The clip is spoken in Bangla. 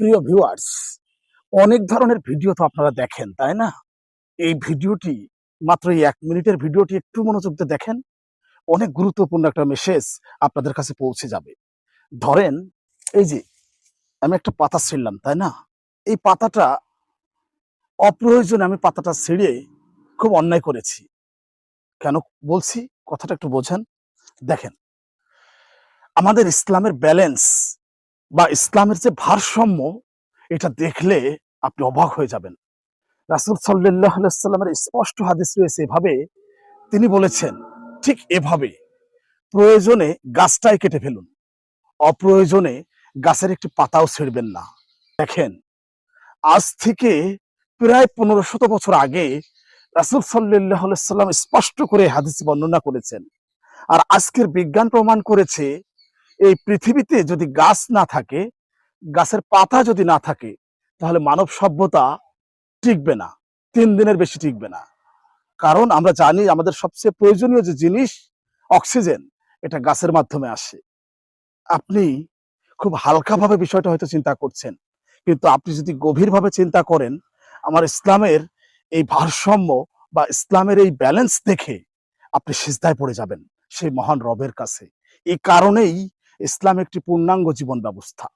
প্রিয় ভিউয়ার্স অনেক ধরনের ভিডিও তো আপনারা দেখেন, তাই না? এই ভিডিওটি মাত্র এই এক মিনিটের ভিডিওটি একটু মনোযোগ দিয়ে দেখেন, অনেক গুরুত্বপূর্ণ একটা মেসেজ আপনাদের কাছে পৌঁছে যাবে। ধরেন, এই যে আমি একটা পাতা ছিঁড়লাম, তাই না? এই পাতাটা অপ্রয়োজনে আমি পাতাটা ছিঁড়ে খুব অন্যায় করেছি। কেন বলছি? কথাটা একটু বোঝেন। দেখেন, আমাদের ইসলামের ব্যালেন্স বা ইসলামের যে ভারসাম্য, এটা দেখলে আপনি অবাক হয়ে যাবেন। রাসুল সাল্লাহ সাল্লামের স্পষ্ট হাদিস রয়েছে এভাবে, তিনি বলেছেন, ঠিক এভাবে প্রয়োজনে গাছটাই কেটে ফেলুন, অপ্রয়োজনে গাছের একটি পাতাও ছিঁড়বেন না। দেখেন, আজ থেকে প্রায় পনেরো শত বছর আগে রাসুল সাল্লাহ সাল্লাম স্পষ্ট করে হাদিস বর্ণনা করেছেন। আর আজকের বিজ্ঞান প্রমাণ করেছে এই পৃথিবীতে যদি গাছ না থাকে, গাছের পাতা যদি না থাকে, তাহলে মানব সভ্যতা টিকবে না, তিন দিনের বেশি টিকবে না। কারণ আমরা জানি আমাদের সবচেয়ে প্রয়োজনীয় যে জিনিস, অক্সিজেন, এটা গাছের মাধ্যমে আসে। আপনি খুব হালকাভাবে বিষয়টা হয়তো চিন্তা করছেন, কিন্তু আপনি যদি গভীরভাবে চিন্তা করেন, আমার ইসলামের এই ভারসাম্য বা ইসলামের এই ব্যালেন্স দেখে আপনি সিজদায় পড়ে যাবেন, সেই মহান রবের কাছে। এই কারণেই ইসলাম একটি পূর্ণাঙ্গ জীবন ব্যবস্থা।